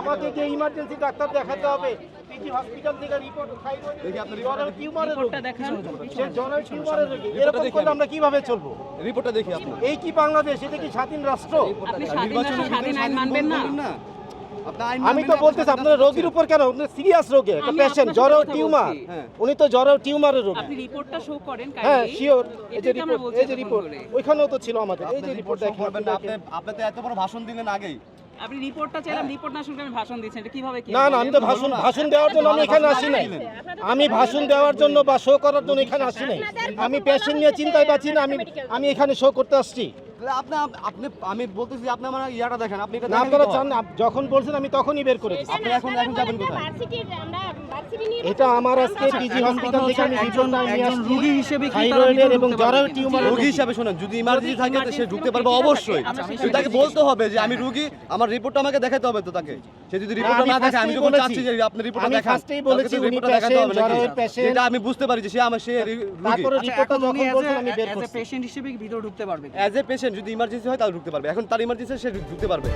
আমাকে যে emergency doctor দেখাতে হবে পিজি হসপিটাল থেকে রিপোর্ট দেখি টিউমারের রোগী। সে জরায়ু টিউমারের রোগী। এরকম দেখি আমরা কীভাবে চলবো? রিপোর্টটা দেখি আপনি। এই কি বাংলাদেশ? এটা কি স্বাধীন রাষ্ট্র? আপনি স্বাধীন রাষ্ট্র স্বাধীন আইন মানবেন না। আমি তো বলতেছি আপনি আপনার রোগীর উপর কেন? সিরিয়াস রোগী একটা পেশেন্ট কথা টিউমার। হ্যাঁ। উনি তো জরায়ু টিউমারের রোগী। আপনি রিপোর্টটা শো করেন হ্যাঁ শিওর এই যে রিপোর্ট এই যে রিপোর্ট ওইখানেও তো ছিল আমাদের। এই যে রিপোর্ট রিপোর্ট না আপনি আপনি তো এত বড় ভাষণ দিলেন আগেই। আপনি রিপোর্টটা চাইলাম রিপোর্ট না শুনলে আমি ভাষণ দিচ্ছেন এটা কীভাবে কি না না আমি তো ভাষণ ভাষণ দেওয়ার জন্য আমি এখানে আসি নাই। আমি ভাষণ দেওয়ার জন্য বা শো করার জন্য এখানে আসি নাই। আমি পেশেন্ট নিয়ে চিন্তায় পাচ্ছি না আমি আমি এখানে শো করতে আসছি। আপনি আপনি আমি বলতেছি আপনি আমার ইয়াটা দেখেন আপনি এটা আপনারা চান যখন বলছেন আমি তখনই বের করে দিচ্ছি আপনি এখন এখন যাবেন কোথায়। এটা আমার আজকে পিজি হসপিটাল থেকে আমি রিপোর্ট নিয়ে আসছি। রোগী হিসেবে কি থাইরয়েডের এবং জরায়ু কিনা? রোগী হিসাবে শোনেন যদি ইমার্জেন্সি থাকে তো সে ঢুকতে পারবে অবশ্যই। তাকে বলতে হবে যে আমি রোগী আমার রিপোর্টটা আমাকে দেখাতে হবে তো তাকে। সে যদি রিপোর্টটা না দেখে আমি first-এই যখন চাচ্ছি যে আপনি দেখান বলেছি উনি। যেটা আমি বুঝতে পারি যে সে আমার সে রোগী। তারপরে আচ্ছা, রিপোর্টটা যখন বলছেন আমি বের as a করছি। patient হিসেবে ভিতরে ঢুকতে পারবে? অ্যাজ এ পেশেন্ট যদি ইমার্জেন্সি হয় তাহলে ঢুকতে পারবে। এখন তার ইমার্জেন্সি সে ঢুকতে পারবে।